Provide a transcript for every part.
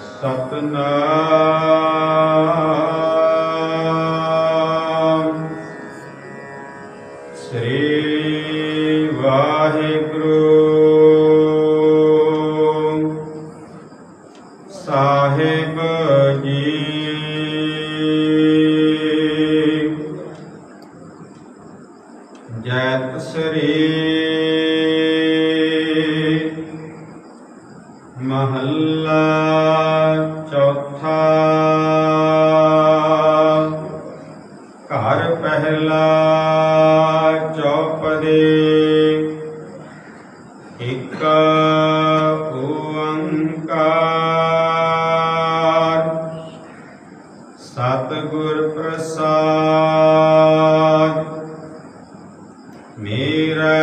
ਸਤਨਾਮ। ਸ੍ਰੀ ਵਾਹਿਗੁਰੂ। ਸਾਹਿਬ ਜੀ। ਜੈਤ ਸ੍ਰੀ ਮਹੱਲਾ ਚੌਥਾ। ਘਰ ਪਹਿਲਾ ਚੌਪਦੇ। ਇੱਕ ਓੰਕਾਰ। ਸਤਿਗੁਰ ਪ੍ਰਸਾਦ। ਮੇਰਾ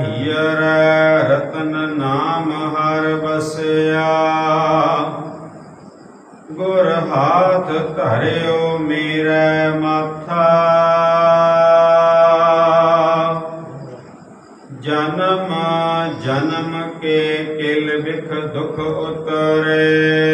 ਹੀਰ ਰਤਨ ਨਾਮ ਹਰ ਬਸਿਆ ਗੁਰ ਹਾਥ ਧਰਿਓ ਮੇਰੇ ਮਾਥਾ। ਜਨਮ ਜਨਮ ਕੇ ਕਿਲ ਵਿਖ ਦੁਖ ਉਤਰੇ।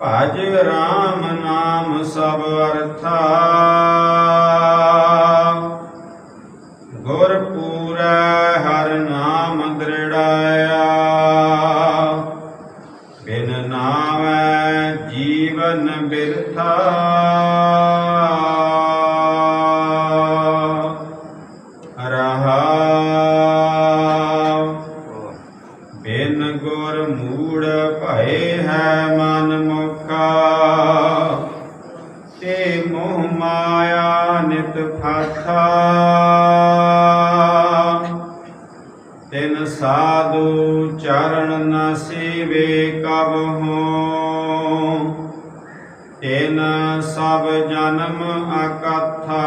ਭਜ ਰਾਮ ਨਾਮ ਸਭ ਅਰਥਾ। ਗੁਰ ਪੂਰੈ ਹਰ ਨਾਮ ਦ੍ਰਿੜਾਇਆ। ਬਿਨ ਨਾਮੈ ਜੀਵਨ ਬਿਰਥਾ। ਤੇ ਮੋਹ ਮਾਇਆ ਨਿਤ ਫਾਥਾ ਤਿਨ ਸਾਧੂ ਚਰਨ ਨ ਸੀਵੇ ਕਬ ਹੋ। ਤਿਨ ਸਭ ਜਨਮ ਅਕਥਾ।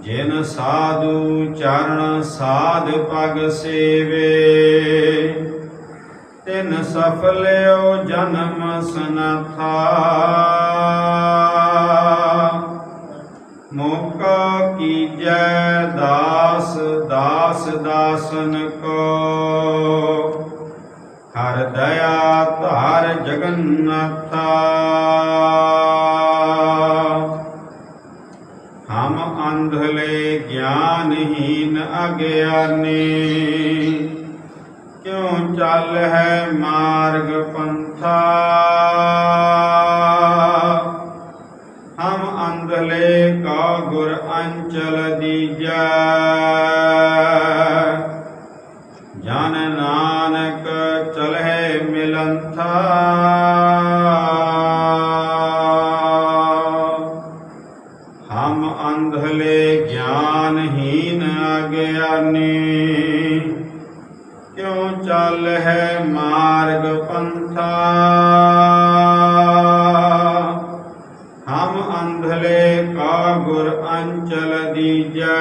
ਜਿਨ ਸਾਧੂ ਚਰਨ ਸਾਧ ਪਗ ਸੇਵੇ ਤਿਨ ਸਫਲਿਓ ਜਨਮ ਸਨਥਾ। ਮੋਕਾ ਕੀਜੈ ਦਾਸ ਦਾਸ ਦਾਸਨ ਕੋ। ਹਰ ਦਇਆ ਧਾਰ ਜਗਨਨਾਥਾ ਹਮ ਅੰਧਲੇ ਗਿਆਨਹੀਨ ਅਗਿਆਨੀ। ਕਿਉ ਚੱਲ ਹੈ ਮਾਰਗ ਪੰਥਾ? ਹਮ ਅੰਧਲੇ ਕਾ ਗੁਰ ਅੰਚਲ ਦੀਜੈ। ਜਨ ਨਾਨਕ ਚਲਹਿ ਮਿਲੰਥਾ। ਹਮ ਅੰਧਲੇ ਗਿਆਨਹੀਨ ਅਗਿਆਨੀ। ਕਿਉ ਚੱਲ ਹੈ ਮਾਰਗ ਪੰਥਾ। ਹਮ ਅੰਧਲੇ ਕਾ ਗੁਰ ਅੰਚਲ ਦੀਜੈ।